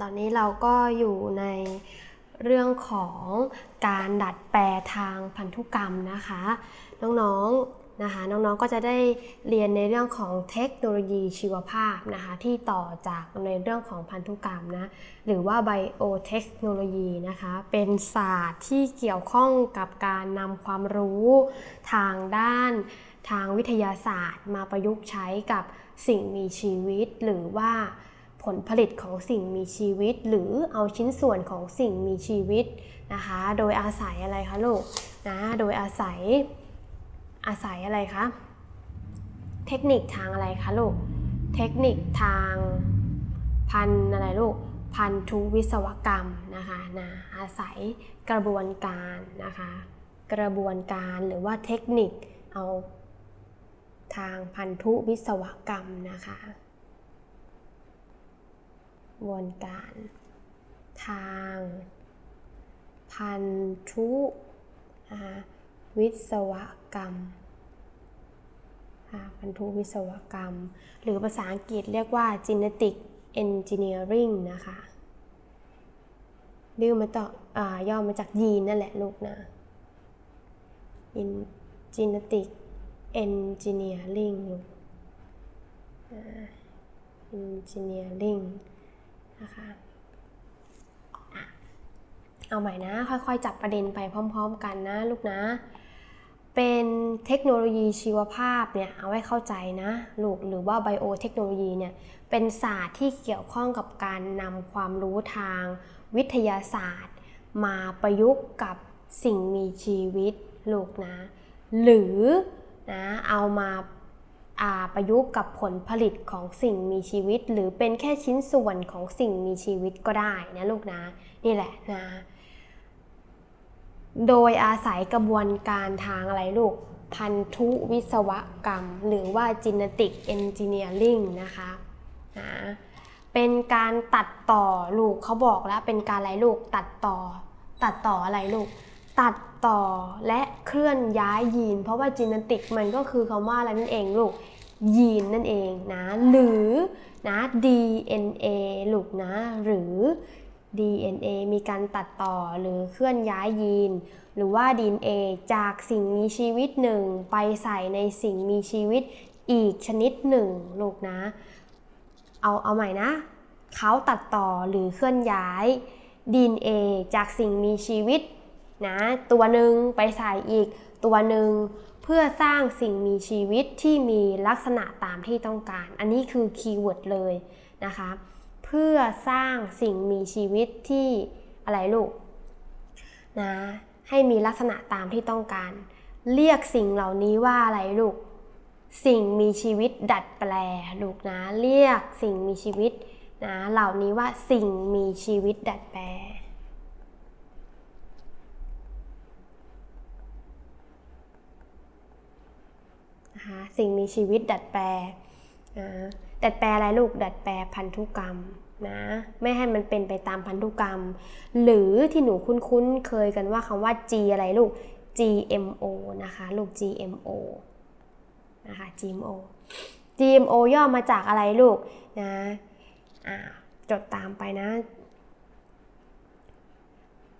ตอนนี้เราก็อยู่ในเรื่องของการดัดแปลทางพันธุกรรมนะคะ น้องๆนะคะน้องๆก็จะได้เรียนในเรื่องของเทคโนโลยีชีวภาพนะคะที่ต่อจากในเรื่องของพันธุกรรมนะหรือว่าไบโอเทคโนโลยีนะคะเป็นศาสตร์ที่เกี่ยวข้องกับการนำความรู้ทางด้านทางวิทยาศาสตร์ มาประยุกต์ใช้กับสิ่งมีชีวิตหรือว่า ลผลิตของสิ่งมีชีวิต หรือเอาชิ้นส่วนของสิ่งมีชีวิตนะคะ โดยอาศัยอะไรคะลูกนะ โดยอาศัยอาศัยอะไรคะเทคนิคทางอะไรคะลูก เทคนิคทางพันอะไรลูกพันธุวิศวกรรมนะคะนะอาศัยกระบวนการนะคะ กระบวนการหรือว่าเทคนิคเอาทางพันธุวิศวกรรมนะคะกระ บวนการ ทาง พันธุวิศวกรรมพันธุวิศวกรรม หรือภาษาอังกฤษเรียกว่า genetic engineering นะคะ ดื้อมาต่ออย่อมาจากยีนนั่นแหละลูกนะ genetic engineering ลูกอ่า engineering นะคะเอาใหม่นะ ค่อยๆ จับประเด็นไปพร้อม ๆ กันนะลูกนะ เป็นเทคโนโลยีชีวภาพเนี่ยเอาไว้เข้าใจนะลูกหรือว่าไบโอเทคโนโลยีเนี่ยเป็นศาสตร์ที่เกี่ยวข้องกับการนำความรู้ทางวิทยาศาสตร์ มาประยุกต์กับสิ่งมีชีวิตลูกนะ หรือนะเอามา ประยุกต์กับผลผลิตของสิ่งมีชีวิต หรือเป็นแค่ชิ้นส่วนของสิ่งมีชีวิตก็ได้นะลูกนะ นี่แหละนะ โดยอาศัยกระบวนการทางอะไรลูก พันธุวิศวกรรม หรือว่า genetic engineering นะคะนะเป็นการตัดต่อลูกเขาบอกแล้วเป็นการอะไรลูกตัดต่อ ตัดต่ออะไรลูก ตัด ต่อและเคลื่อนย้ายยีน เพราะว่า genetic มันก็คือคำว่าอะไรนั่นเองลูกยีนนั่นเองนะหรือนะ DNA ลูกนะหรือ DNA มีการตัดต่อหรือเคลื่อนย้ายยีน หรือว่า DNA จากสิ่งมีชีวิตหนึ่ง ไปใส่ในสิ่งมีชีวิตอีกชนิดหนึ่งลูกนะ เอาเอาใหม่นะ เขาตัดต่อหรือเคลื่อนย้าย DNA จากสิ่งมีชีวิต นะตัวหนึ่งไปใส่อีกตัวหนึ่งเพื่อสร้างสิ่งมีชีวิตที่มีลักษณะตามที่ต้องการ อันนี้คือคีย์เวิร์ดเลยนะคะ เพื่อสร้างสิ่งมีชีวิตที่อะไรลูกนะให้มีลักษณะตามที่ต้องการ เรียกสิ่งเหล่านี้ว่าอะไรลูก สิ่งมีชีวิตดัดแปลลูกนะ เรียกสิ่งมีชีวิตนะเหล่านี้ว่าสิ่งมีชีวิตดัดแปล นะคะสิ่งมีชีวิตดัดแปลนะดัดแปลอะไรลูกดัดแปลพันธุกรรมนะไม่ให้มันเป็นไปตามพันธุกรรม หรือที่หนูคุ้นๆเคยกันว่าคำว่า G อะไรลูก GMO นะคะลูก GMO นะคะ GMO GMO ย่อมาจากอะไรลูกนะจดตามไปนะ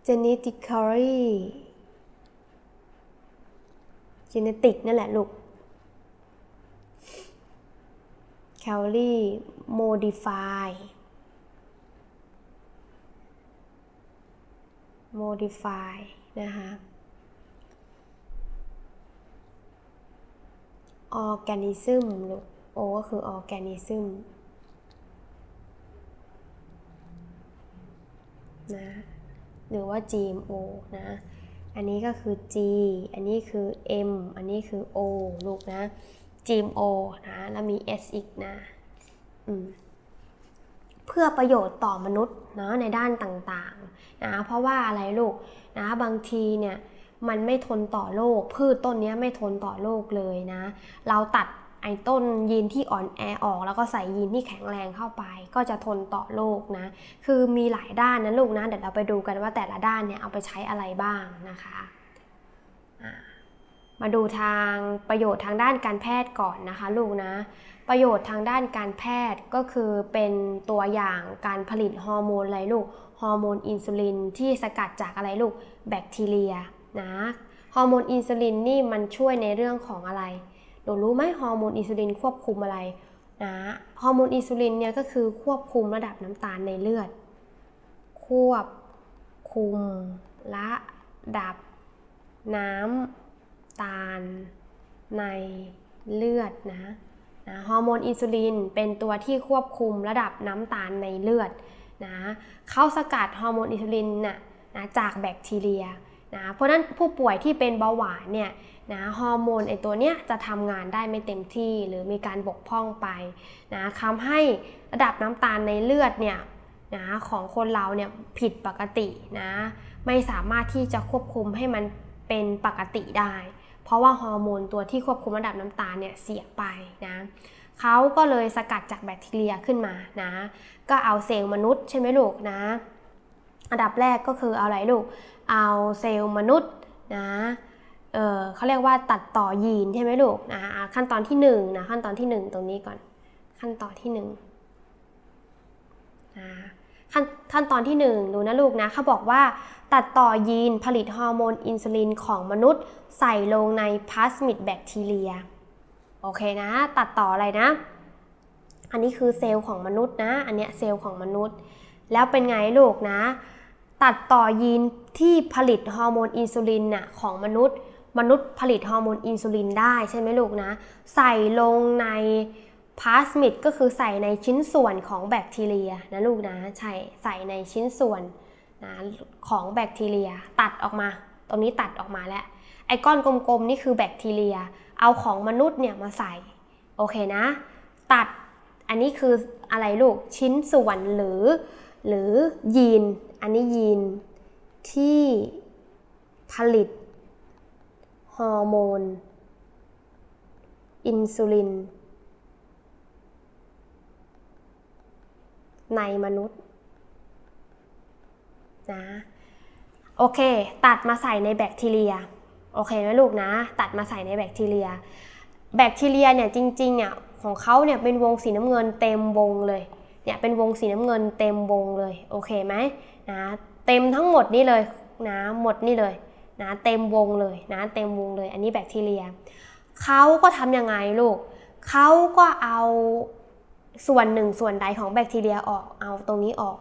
genetically genetic นั่นแหละลูก calorie modify modify นะคะ organism ลูก O ก็คือ organism นะหรือว่า GMO นะ อันนี้ก็คือ G อันนี้คือ M อันนี้คือ O ลูกนะ GMO นะ แล้วมี S อีกนะเพื่อประโยชน์ต่อมนุษย์นะในด้านต่างๆนะเพราะว่าอะไรลูกนะบางทีเนี่ยมันไม่ทนต่อโรคพืชต้นเนี้ยไม่ทนต่อโรคเลยนะ เราตัดไอ้ต้นยีนที่อ่อนแอออก แล้วก็ใส่ยีนที่แข็งแรงเข้าไป ก็จะทนต่อโรคนะ คือมีหลายด้านนะลูกนะเดี๋ยวเราไปดูกันว่าแต่ละด้านเนี่ยเอาไปใช้อะไรบ้างนะคะอ่า มาดูทางประโยชน์ทางด้านการแพทย์ก่อนนะคะลูกนะ ประโยชน์ทางด้านการแพทย์ก็คือเป็นตัวอย่างการผลิตฮอร์โมนอะไรลูกฮอร์โมนอินซูลินที่สกัดจากอะไรลูกแบคทีเรียนะฮอร์โมนอินซูลินนี่มันช่วยในเรื่องของอะไรหนูรู้ไหมฮอร์โมนอินซูลินควบคุมอะไรนะฮอร์โมนอินซูลินเนี่ยก็คือควบคุมระดับน้ำตาลในเลือด ควบคุมระดับน้ำ ตาลในเลือดนะนะฮอร์โมนอินซูลินเป็นตัวที่ควบคุมระดับน้ำตาลในเลือดนะเขาสกัดฮอร์โมนอินซูลินนะนะจากแบคทีเรียนะเพราะฉะนั้นผู้ป่วยที่เป็นเบาหวานเนี่ยนะฮอร์โมนไอตัวเนี้ยจะทำงานได้ไม่เต็มที่หรือมีการบกพร่องไปนะทำให้ระดับน้ำตาลในเลือดเนี่ยนะของคนเราเนี่ยผิดปกตินะไม่สามารถที่จะควบคุมให้มันเป็นปกติได้ เพราะว่าฮอร์โมนตัวที่ควบคุมระดับน้ำตาลเนี่ยเสียไปนะเขาก็เลยสกัดจากแบคทีเรียขึ้นมานะ ก็เอาเซลล์มนุษย์ใช่ไหมลูกนะอันดับแรกก็คือเอาอะไรลูก เอาเซลล์มนุษย์นะเออเขาเรียกว่าตัดต่อยีนใช่ไหมลูกนะอะขั้นตอนที่1นงนะขั้นตอนที่ 1 ตรงนี้ก่อน ขั้นตอนที่1นงนะขั้นขั้นตอนที่ 1 ดูนะลูกนะเขาบอกว่า ตัดต่อยีนผลิตฮอร์โมนอินซูลินของมนุษย์ ใส่ลงในพลาสมิดแบคทีเรีย โอเคนะ ตัดต่ออะไรนะ อันนี้คือเซลล์ของมนุษย์นะ อันเนี้ยเซลล์ของมนุษย์ แล้วเป็นไงลูกนะ ตัดต่อยีนที่ผลิตฮอร์โมนอินซูลินน่ะของมนุษย์ มนุษย์ผลิตฮอร์โมนอินซูลินได้ใช่ไหมลูกนะ ใส่ลงในพลาสมิดก็คือใส่ในชิ้นส่วนของแบคทีเรียนะลูกนะ ใช่ ใส่ในชิ้นส่วน นะของแบคทีเรีย ตัดออกมา ตรงนี้ตัดออกมาแล้ว ไอ้ก้อนกลมๆ นี่คือแบคทีเรีย เอาของมนุษย์เนี่ยมาใส่ โอเคนะ ตัด อันนี้คืออะไรลูก ชิ้นส่วนหรือ หรือยีน อันนี้ยีนที่ผลิต ฮอร์โมน อินซูลิน ในมนุษย์ นะโอเค ตัดมาใส่ในแบคทีเรียโอเคไหมลูกนะ ตัดมาใส่ในแบคทีเรีย แบคทีเรียเนี่ยจริงๆเนี่ยของเขาเนี่ยเป็นวงสีน้ำเงินเต็มวงเลยเนี่ยเป็นวงสีน้ำเงินเต็มวงเลยโอเคไหมนะเต็มทั้งหมดนี่เลยนะหมดนี่เลยนะเต็มวงเลยนะเต็มวงเลย อันนี้แบคทีเรียเขาก็ทำยังไงลูกเขาก็เอาส่วนหนึ่งส่วนใดของแบคทีเรียออกเอาตรงนี้ออก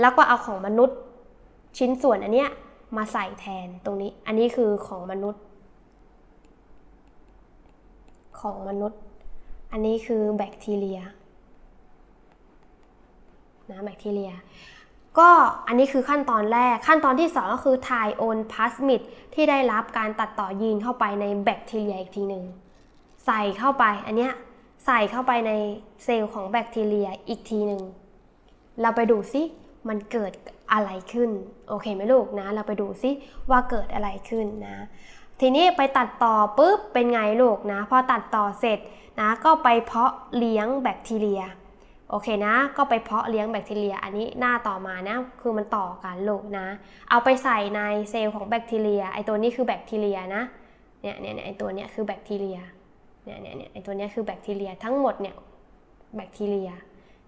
แล้วก็เอาของมนุษย์ ชิ้นส่วนอันเนี้ยมาใส่แทนตรงนี้ อันนี้คือของมนุษย์ ของมนุษย์ อันนี้คือแบคทีเรียนะแบคทีเรีย ก็อันนี้คือขั้นตอนแรก ขั้นตอนที่ 2 ก็คือถ่ายโอนพลาสมิดที่ได้รับการตัดต่อยีนเข้าไปในแบคทีเรียอีกทีหนึ่งใส่เข้าไปอันเนี้ยใส่เข้าไปในเซลล์ของแบคทีเรียอีกทีหนึ่งเราไปดูซิ มันเกิดอะไรขึ้น โอเคไหมลูกนะ เราไปดูซิว่าเกิดอะไรขึ้นนะ ทีนี้ไปตัดต่อปุ๊บเป็นไงลูกนะ พอตัดต่อเสร็จนะก็ไปเพาะเลี้ยงแบคทีเรียโอเคนะ ก็ไปเพาะเลี้ยงแบคทีเรีย อันนี้หน้าต่อมานะ คือมันต่อกันลูกนะ เอาไปใส่ในเซลล์ของแบคทีเรีย ไอตัวนี้คือแบคทีเรียนะ เนี่ยเนี่ยไอตัวเนี้ยคือแบคทีเรีย เนี่ยเนี่ยเนี่ยไอตัวเนี้ยคือแบคทีเรียทั้งหมดเนี่ยแบคทีเรีย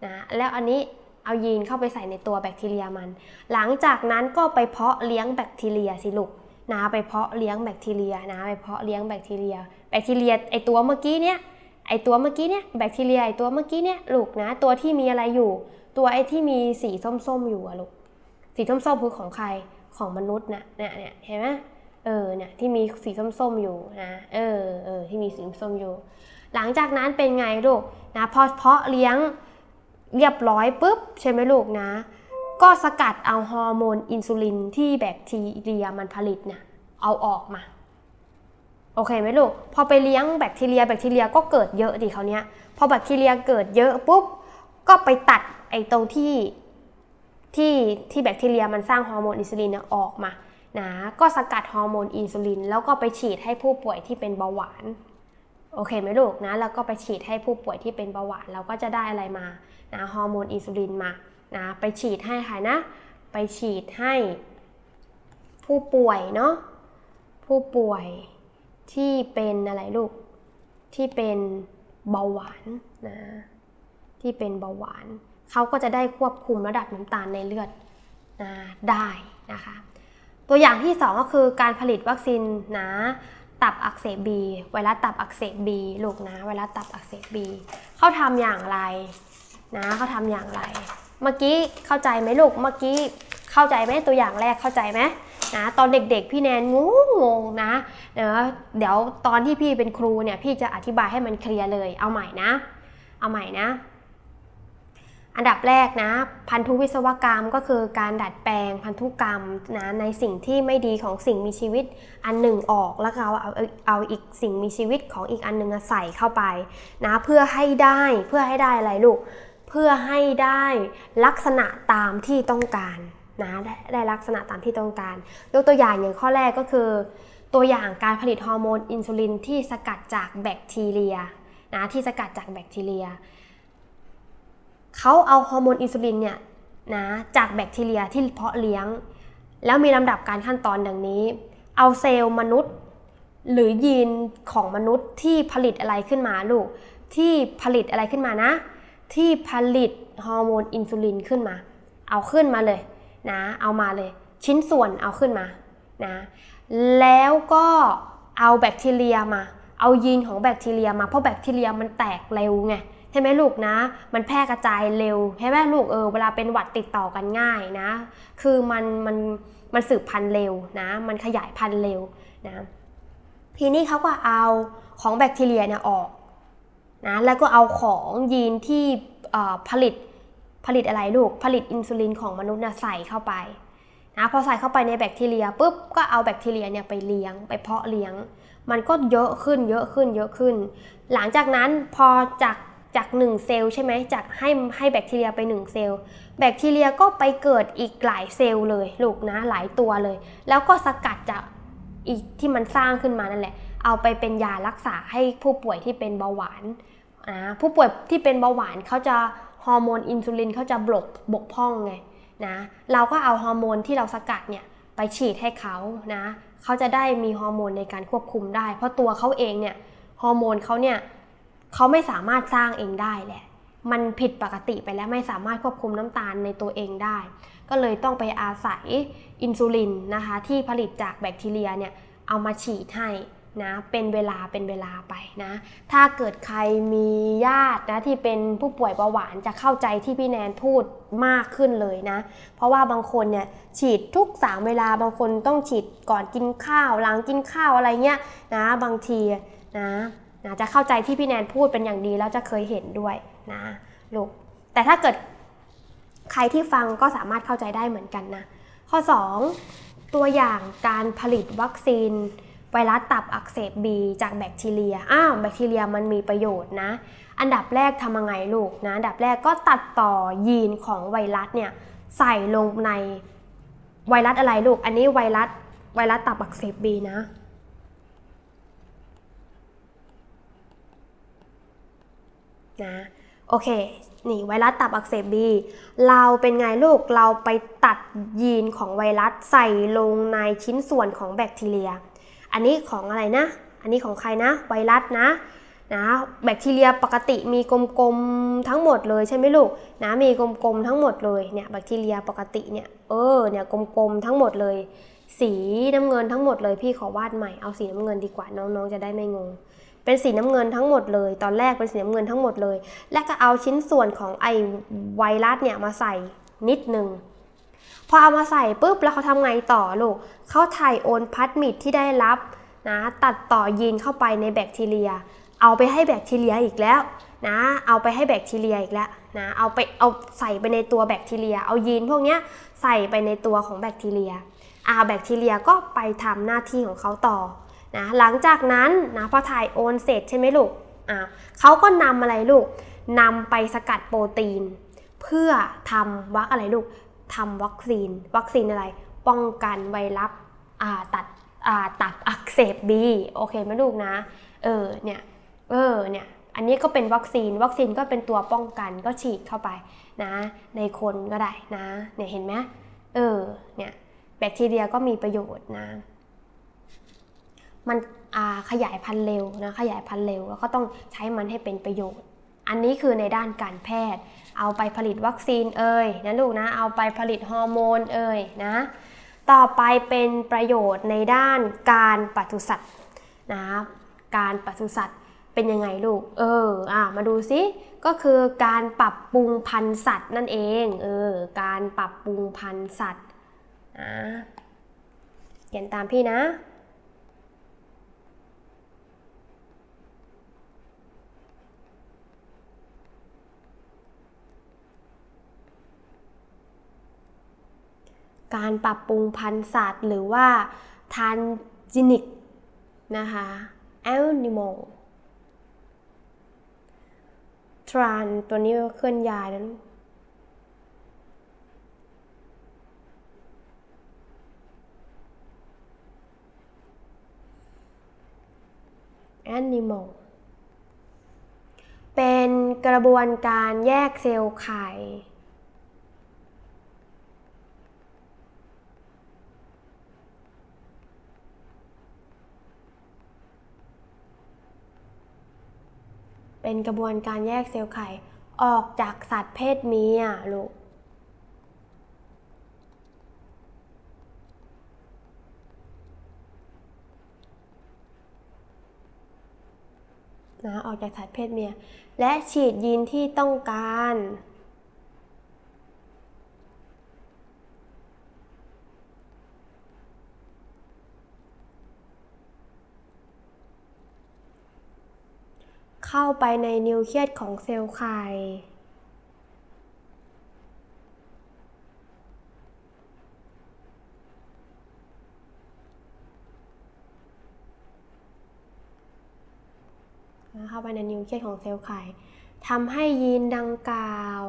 นะ แล้วอันนี้ เอายีนเข้าไปใส่ในตัวแบคทีเรียมัน หลังจากนั้นก็ไปเพาะเลี้ยงแบคทีเรียสิลูกนะไปเพาะเลี้ยงแบคทีเรียนะไปเพาะเลี้ยงแบคทีเรีย แบคทีเรียไอตัวเมื่อกี้เนี้ยไอตัวเมื่อกี้เนี้ยแบคทีเรียไอตัวเมื่อกี้เนี้ยลูกนะ ตัวที่มีอะไรอยู่ ตัวไอที่มีสีส้มๆอยู่อะลูกสีส้มๆคือของใครของมนุษย์นะเนี่ยเนี่ยเห็นไหมเออเนี่ยที่มีสีส้มๆอยู่นะเออเออที่มีสีส้มอยู่ หลังจากนั้นเป็นไงลูกนะพอเพาะเลี้ยง เรียบร้อยปุ๊บใช่ไหมลูกนะ ก็สกัดเอาฮอร์โมนอินซูลินที่แบคทีเรียมันผลิตเนี่ยเอาออกมาโอเคไหมลูก พอไปเลี้ยงแบคทีเรียแบคทีเรียก็เกิดเยอะดิเขาเนี้ย พอแบคทีเรียเกิดเยอะปุ๊บ ก็ไปตัดไอ้ตรงที่ที่ที่แบคทีเรียมันสร้างฮอร์โมนอินซูลินเนี่ยออกมานะ ก็สกัดฮอร์โมนอินซูลินแล้วก็ไปฉีดให้ผู้ป่วยที่เป็นเบาหวาน โอเคไหมลูกนะ แล้วก็ไปฉีดให้ผู้ป่วยที่เป็นเบาหวาน เราก็จะได้อะไรมา นะฮอร์โมนอินซูลินมานะไปฉีดให้ใครนะ ไปฉีดให้ ผู้ป่วยเนาะผู้ป่วยที่เป็นอะไรลูก ที่เป็นเบาหวานนะที่เป็นเบาหวาน เขาก็จะได้ควบคุมระดับน้ำตาลในเลือดนะได้นะคะ ตัวอย่างที่ 2 ก็คือการผลิตวัคซีนนะตับอักเสบบีไวรัสตับอักเสบบีลูกนะไวรัสตับอักเสบบีเขาทำอย่างไร นะเขาทำอย่างไร เมื่อกี้เข้าใจไหมลูก เมื่อกี้เข้าใจไหมตัวอย่างแรกเข้าใจไหมนะตอนเด็กๆพี่แนนงงงๆนะเดี๋ยวเดี๋ยวตอนที่พี่เป็นครูเนี่ยพี่จะอธิบายให้มันเคลียร์เลยเอาใหม่นะ เอาใหม่นะ อันดับแรกนะ พันธุวิศวกรรมก็คือการดัดแปลงพันธุกรรมนะในสิ่งที่ไม่ดีของสิ่งมีชีวิตอันหนึ่งออกแล้วเอาเอาเอาอีกสิ่งมีชีวิตของอีกอันหนึ่งใส่เข้าไปนะเพื่อให้ได้เพื่อให้ได้อะไรลูก เพื่อให้ได้ลักษณะตามที่ต้องการนะไดได้ลักษณะตามที่ต้องการ ยกตัวอย่างอย่างข้อแรกก็คือ ตัวอย่างการผลิตฮอร์โมนอินซูลินที่สกัดจากแบคทีเรียนะที่สกัดจากแบคทีเรียเขาเอาฮอร์โมนอินซูลินเนี่ยนะจากแบคทีเรียที่เพาะเลี้ยง แล้วมีลำดับการขั้นตอนดังนี้ เอาเซลล์มนุษย์ หรือยีนของมนุษย์ที่ผลิตอะไรขึ้นมาลูกที่ผลิตอะไรขึ้นมานะ ที่ผลิตฮอร์โมนอินซูลินขึ้นมา เอาขึ้นมาเลยนะ เอามาเลย ชิ้นส่วนเอาขึ้นมานะ แล้วก็เอาแบคทีเรียมา เอายีนของแบคทีเรียมา เพราะแบคทีเรียมันแตกเร็วไงใช่ไหมลูกนะ มันแพร่กระจายเร็วใช่ไหมลูกเออเวลาเป็นหวัดติดต่อกันง่ายนะ คือมันมันมันสืบพันธุ์เร็วนะ มันขยายพันธุ์เร็วนะ ทีนี้เขาก็เอาของแบคทีเรียเนี่ยออก นะแล้วก็เอาของยีนที่ผลิตผลิตอะไรลูกผลิตอินซูลินของมนุษย์นี่ยใส่เข้าไปนะพอใส่เข้าไปในแบคทีเรียปุ๊บก็เอาแบคทีเรียเนี่ยไปเลี้ยงไปเพาะเลี้ยง มันก็เยอะขึ้นเยอะขึ้นเยอะขึ้น หลังจากนั้นพอจากจากหนึ่งเซลล์ใช่ไหมจากให้ให้แบคทีเรียไปหนึ่งเซลล์ แบคทีเรียก็ไปเกิดอีกหลายเซลล์เลยลูกนะหลายตัวเลย แล้วก็สกัดจากอีกที่มันสร้างขึ้นมานั่นแหละ เอาไปเป็นยารักษาให้ผู้ป่วยที่เป็นเบาหวาน ผู้ป่วยที่เป็นเบาหวานเขาจะฮอร์โมนอินซูลินเขาจะบกบกพร่องไงนะเราก็เอาฮอร์โมนที่เราสกัดเนี่ยไปฉีดให้เขานะเขาจะได้มีฮอร์โมนในการควบคุมได้ เพราะตัวเขาเองเนี่ยฮอร์โมนเขาเนี่ยเขาไม่สามารถสร้างเองได้แหละ มันผิดปกติไปแล้วไม่สามารถควบคุมน้ำตาลในตัวเองได้ ก็เลยต้องไปอาศัยอินซูลินนะคะที่ผลิตจากแบคทีเรียเนี่ยเอามาฉีดให้ นะเป็นเวลาเป็นเวลาไปนะ ถ้าเกิดใครมีญาตินะที่เป็นผู้ป่วยเบาหวานจะเข้าใจที่พี่แนนพูดมากขึ้นเลยนะ เพราะว่าบางคนเนี่ยฉีดทุกสามเวลาบางคนต้องฉีดก่อนกินข้าว หลังกินข้าวอะไรเงี้ยนะบางทีนะนะจะเข้าใจที่พี่แนนพูดเป็นอย่างดีแล้วจะเคยเห็นด้วยนะลูกแต่ถ้าเกิดใครที่ฟังก็สามารถเข้าใจได้เหมือนกันนะข้อ 2 ตัวอย่างการผลิตวัคซีน ไวรัสตับอักเสบบีจากแบคทีเรีย อ้าวแบคทีเรียมันมีประโยชน์นะ อันดับแรกทำยังไงลูกนะ อันดับแรกก็ตัดต่อยีนของไวรัสเนี่ยใส่ลงในไวรัสอะไรลูก อันนี้ไวรัสไวรัสตับอักเสบบีนะ นะโอเค นี่ไวรัสตับอักเสบบี เราเป็นไงลูก เราไปตัดยีนของไวรัสใส่ลงในชิ้นส่วนของแบคทีเรีย อันนี้ของอะไรนะ อันนี้ของใครนะ ไวรัสนะนะแบคทีเรียปกติมีกลมๆทั้งหมดเลยใช่ไหมลูกนะมีกลมๆทั้งหมดเลยเนี่ยแบคทีเรียปกติเนี่ยเออเนี่ยกลมๆทั้งหมดเลย สีน้ำเงินทั้งหมดเลยพี่ขอวาดใหม่เอาสีน้ำเงินดีกว่าน้องๆจะได้ไม่งง เป็นสีน้ำเงินทั้งหมดเลย ตอนแรกเป็นสีน้ำเงินทั้งหมดเลย และก็เอาชิ้นส่วนของไอไวรัสเนี่ยมาใส่นิดนึง พอเอามาใส่ปุ๊บแล้วเขาทำไงต่อลูกเขาถ่ายโอนพลาสมิดที่ได้รับนะตัดต่อยีนเข้าไปในแบคทีเรีย เอาไปให้แบคทีเรียอีกแล้วนะเอาไปให้แบคทีเรียอีกแล้วนะเอาไปเอาใส่ไปในตัวแบคทีเรีย เอายีนพวกนี้ใส่ไปในตัวของแบคทีเรียอาแบคทีเรียก็ไปทำหน้าที่ของเขาต่อนะหลังจากนั้นนะพอถ่ายโอนเสร็จใช่ไหมลูกอ่าเขาก็นำอะไรลูกนำไปสกัดโปรตีน เพื่อทำวัคอะไรลูก ทำวัคซีน วัคซีนอะไร ป้องกันไวรัสตัดตับอักเสบบีโอเคไหมลูกนะ เออเนี่ยเออเนี่ยอันนี้ก็เป็นวัคซีน วัคซีนก็เป็นตัวป้องกันก็ฉีดเข้าไปนะ ในคนก็ได้นะเนี่ยเห็นไหมเออเนี่ยแบคทีเรียก็มีประโยชน์นะ มันขยายพันธุ์เร็วนะขยายพันธุ์เร็วแล้วก็ต้องใช้มันให้เป็นประโยชน์ อันนี้คือในด้านการแพทย์ เอาไปผลิตวัคซีนเอ่ยนะลูกนะ เอาไปผลิตฮอร์โมนเอ่ยนะ ต่อไปเป็นประโยชน์ในด้านการปศุสัตว์นะการปศุสัตว์เป็นยังไงลูก เออ อะมาดูซิ ก็คือการปรับปรุงพันธุ์สัตว์นั่นเอง เออ การปรับปรุงพันธุ์สัตว์นะเขียนตามพี่นะ การปรับปรุงพันธุ์สัตว์ หรือว่าทานจินิกนะคะ animal ทรานตัวนี้เคลื่อนย้ายนั้น animal เป็นกระบวนการแยกเซลล์ไข่ เป็นกระบวนการแยกเซลล์ไข่ออกจากสัตว์เพศเมียลูกนะออกจากสัตว์เพศเมีย และฉีดยีนที่ต้องการ เข้า ไปในนิวเคลียสของเซลล์ไข่เข้าไปในนิวเคลียสของเซลล์ไข่ทำให้ยีนดังกล่าว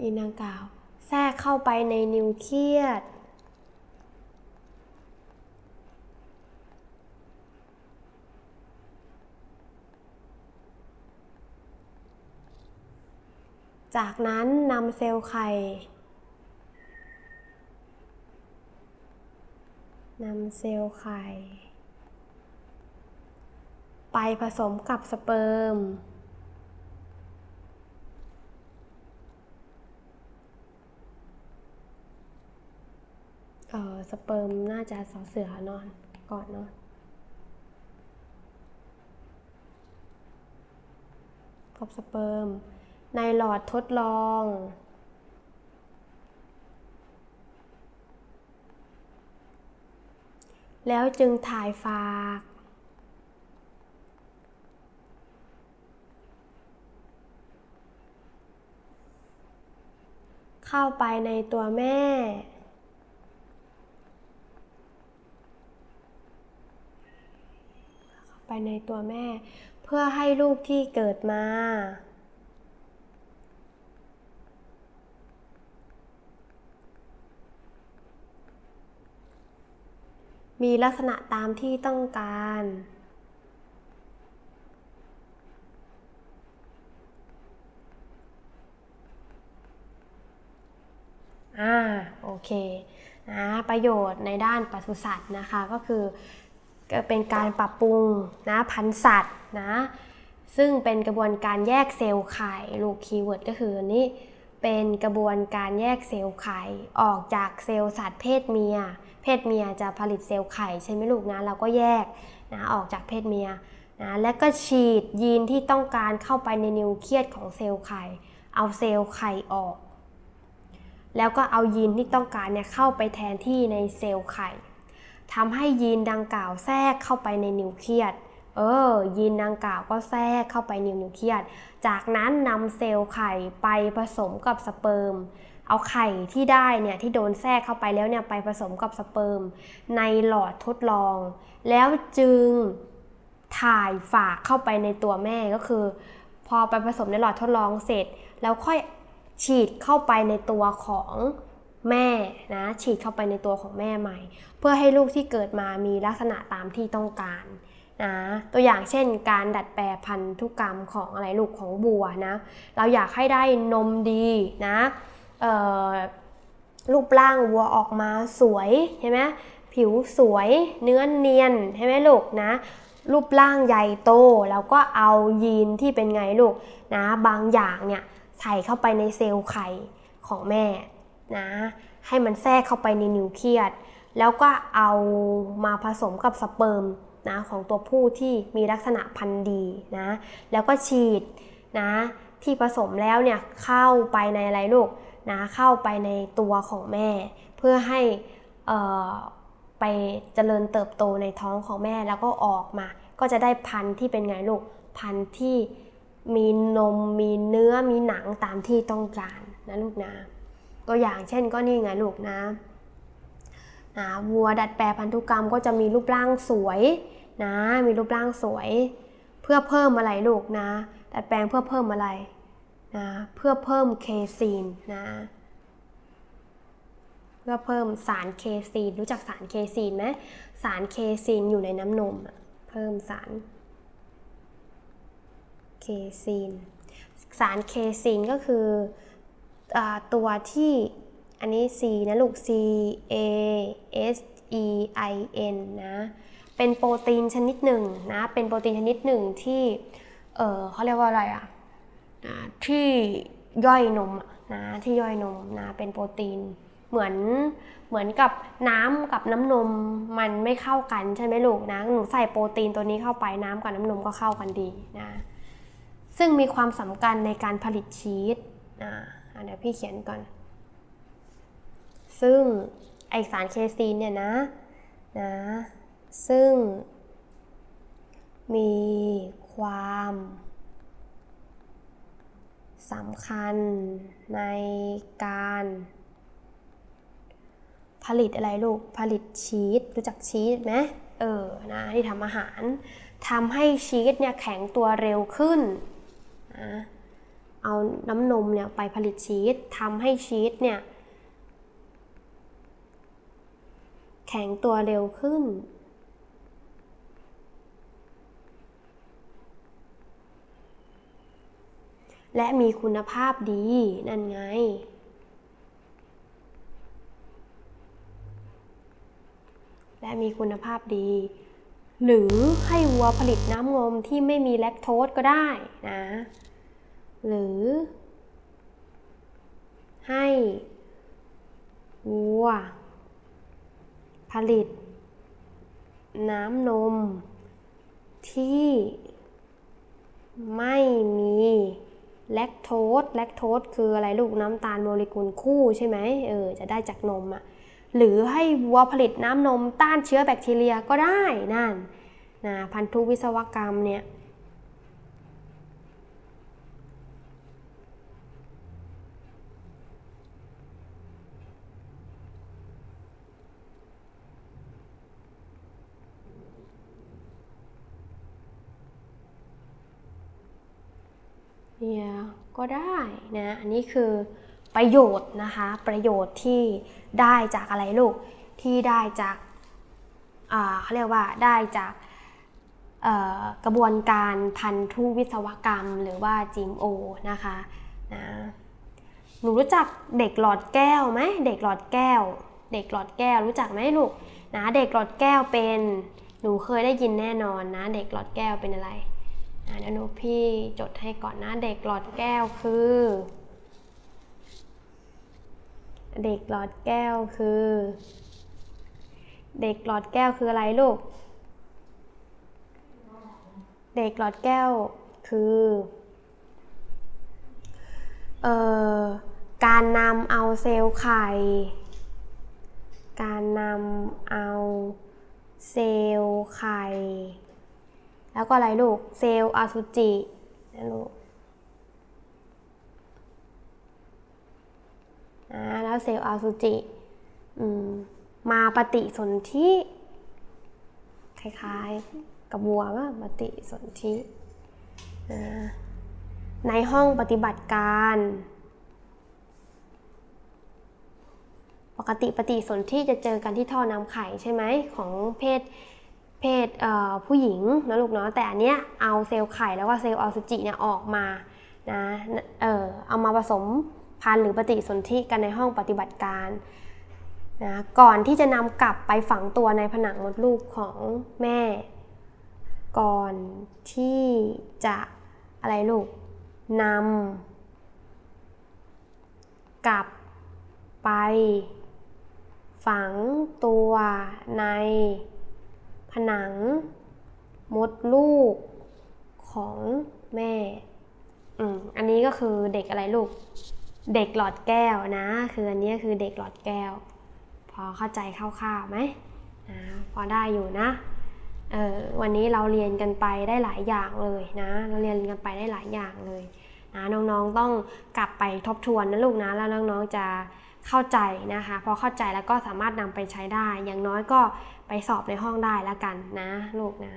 ยีนดังกล่าว แทรกเข้าไปในนิวเคลียส จากนั้นนำเซลล์ไข่นำเซลล์ไข่ ไปผสมกับสเปิร์ม เออสเปิร์มน่าจะสอเสือนอนก่อนเนาะกับสเปิร์ม ในหลอดทดลอง แล้วจึงถ่ายฝาก เข้าไปในตัวแม่เข้าไปในตัวแม่ เพื่อให้ลูกที่เกิดมา มีลักษณะตามที่ต้องการ อ่า โอเค นะ ประโยชน์ในด้านปศุสัตว์นะคะ ก็คือเป็นการปรับปรุงนะพันธุ์สัตว์นะ ซึ่งเป็นกระบวนการแยกเซลล์ไข่ลูกคีย์เวิร์ดก็คืออันนี้ เป็นกระบวนการแยกเซลล์ไข่ออกจากเซลล์สัตว์เพศเมีย ศเมียจะผลิตเซลล์ไข่ใช่ไหมลูกนะเราก็แยกนะออกจากเพศเมียนะและก็ฉีดยีนที่ต้องการเข้าไปในนิวเคลียสของเซลล์ไข่ เอาเซลล์ไข่ออก แล้วก็เอายีนที่ต้องการเนี่ยเข้าไปแทนที่ในเซลล์ไข่ทำให้ยีนดังกล่าวแทรกเข้าไปในนิวเคลียสเออยีนดังกล่าวก็แทรกเข้าไปในนิวเคลียสจากนั้นนำเซลล์ไข่ไปผสมกับสเปิร์ม เอาไข่ที่ได้เนี่ยที่โดนแทรกเข้าไปแล้วเนี่ยไปผสมกับสเปิร์มในหลอดทดลอง แล้วจึงถ่ายฝากเข้าไปในตัวแม่ก็คือ พอไปผสมในหลอดทดลองเสร็จ แล้วค่อยฉีดเข้าไปในตัวของแม่นะฉีดเข้าไปในตัวของแม่ใหม่ เพื่อให้ลูกที่เกิดมามีลักษณะตามที่ต้องการนะตัวอย่างเช่นการดัดแปลพันธุกรรมของอะไรลูกของบัวนะ เราอยากให้ได้นมดีนะ รูปร่างวัวออกมาสวยใช่ไหมผิวสวยเนื้อเนียนใช่ไหมลูกนะ รูปร่างใหญ่โตแล้วก็เอายีนที่เป็นไงลูกนะบางอย่างเนี่ยใส่เข้าไปในเซลล์ไข่ของแม่นะให้มันแทรกเข้าไปในนิวเคลียสแล้วก็เอามาผสมกับสเปิร์มนะของตัวผู้ที่มีลักษณะพันธุ์ดีนะแล้วก็ฉีดนะที่ผสมแล้วเนี่ยเข้าไปในอะไรลูก นะเข้าไปในตัวของแม่ เพื่อให้เอ่อไปเจริญเติบโตในท้องของแม่แล้วก็ออกมา ก็จะได้พันธุ์ที่เป็นไงลูกพันธุ์ที่มีนมมีเนื้อมีหนังตามที่ต้องการนะลูกนะตัวอย่างเช่นก็นี่ไงลูกนะนะวัวดัดแปลพันธุกรรมก็จะมีรูปร่างสวยนะมีรูปร่างสวย เพื่อเพิ่มอะไรลูกนะ ดัดแปลงเพื่อเพิ่มอะไร นะเพื่อเพิ่มเคซีนนะเพื่อเพิ่มสารเคซีน รู้จักสารเคซีนไหมสารเคซีนอยู่ในน้ำนม เพิ่มสารเคซีน สารเคซีนก็คืออตัวที่อันนี้ C นะลูก C A S E I N นะเป็นโปรตีนชนิดหนึ่งนะเป็นโปรตีนชนิดหนึ่งที่เออเขาเรียกว่าอะไรอะ นะที่ย่อยนมนะที่ย่อยนมนะเป็นโปรตีน เหมือนเหมือนกับน้ำกับน้ำนมมันไม่เข้ากันใช่ไหมลูกนะหนูใส่โปรตีนตัวนี้เข้าไปน้ำกับน้ำนมก็เข้ากันดีนะซึ่งมีความสำคัญในการผลิตชีสอ่าเดี๋ยวพี่เขียนก่อน ซึ่งไอสารเคซีนเนี่ยนะนะซึ่งมีความ สำคัญในการผลิตอะไรลูก ผลิตชีส รู้จักชีสไหมเออ นะ ที่ทำอาหาร ทำให้ชีสเนี่ยแข็งตัวเร็วขึ้นนะเอาน้ำนมเนี่ยไปผลิตชีสทำให้ชีสเนี่ย แข็งตัวเร็วขึ้น และมีคุณภาพดี นั่นไง และมีคุณภาพดี หรือให้วัวผลิตน้ำนมที่ไม่มีแลคโตสก็ได้นะ หรือ ให้วัว ผลิต น้ำนมที่ไม่มี แลคโตสแลคโตสคืออะไรลูกน้ำตาลโมเลกุลคู่ใช่ไหมเออจะได้จากนมอะ่ะหรือให้วัวผลิตน้ำนมต้านเชื้อแบคทีเรียก็ได้นั่นนะพันธุวิศวกรรมเนี่ยเนี่ย ก็ได้นะอันนี้คือประโยชน์นะคะ ประโยชน์ที่ได้จากอะไรลูกที่ได้จากเขาเรียกว่าได้จากกระบวนการพันธุวิศวกรรมหรือว่า GMO นะคะนะหนูรู้จักเด็กหลอดแก้วไหมเด็กหลอดแก้ว เด็กหลอดแก้วรู้จักไหมลูกนะเด็กหลอดแก้วเป็นหนูเคยได้ยินแน่นอนนะ เด็กหลอดแก้วเป็นอะไร เดี๋ยวหนูพี่จดให้ก่อนนะเด็กหลอดแก้วคือ เด็กหลอดแก้วคือ เด็กหลอดแก้วคืออะไรลูก เด็กหลอดแก้วคือเอ่อการนำเอาเซลล์ไข่ การนำเอาเซลล์ไข่ แล้วก็อะไรลูก เซลล์อสุจินะลูกนะแล้วเซลล์อสุจิมาปฏิสนธิคล้ายๆกับวัวว่าปฏิสนธิในห้องปฏิบัติการ ปกติปฏิสนธิจะเจอกันที่ท่อน้ำไข่ใช่ไหมของเพศ เพศเผู้หญิงนะลูกเนาะแต่อันเนี้ยเอาเซลล์ไข่แล้วก็เซลล์อสุจิเนี่ยออกมานะเออเอามาผสมพันธุ์หรือปฏิสนธิกันในห้องปฏิบัติการนะก่อนที่จะนำกลับไปฝังตัวในผนังมดลูกของแม่ ก่อนที่จะอะไรลูกนำกลับไปฝังตัวใน นัง มดลูกของแม่ อืม อันนี้ก็คือเด็กอะไรลูก เด็กหลอดแก้วนะ คืออันนี้คือเด็กหลอดแก้ว พอเข้าใจคร่าวๆไหมนะพอได้อยู่นะ เออวันนี้เราเรียนกันไปได้หลายอย่างเลยนะ เราเรียนกันไปได้หลายอย่างเลยนะน้องๆต้องกลับไปทบทวนนะลูกนะ แล้วน้องๆจะเข้าใจนะคะ พอเข้าใจแล้วก็สามารถนำไปใช้ได้ อย่างน้อยก็ ไปสอบในห้องได้แล้วกันนะลูกนะ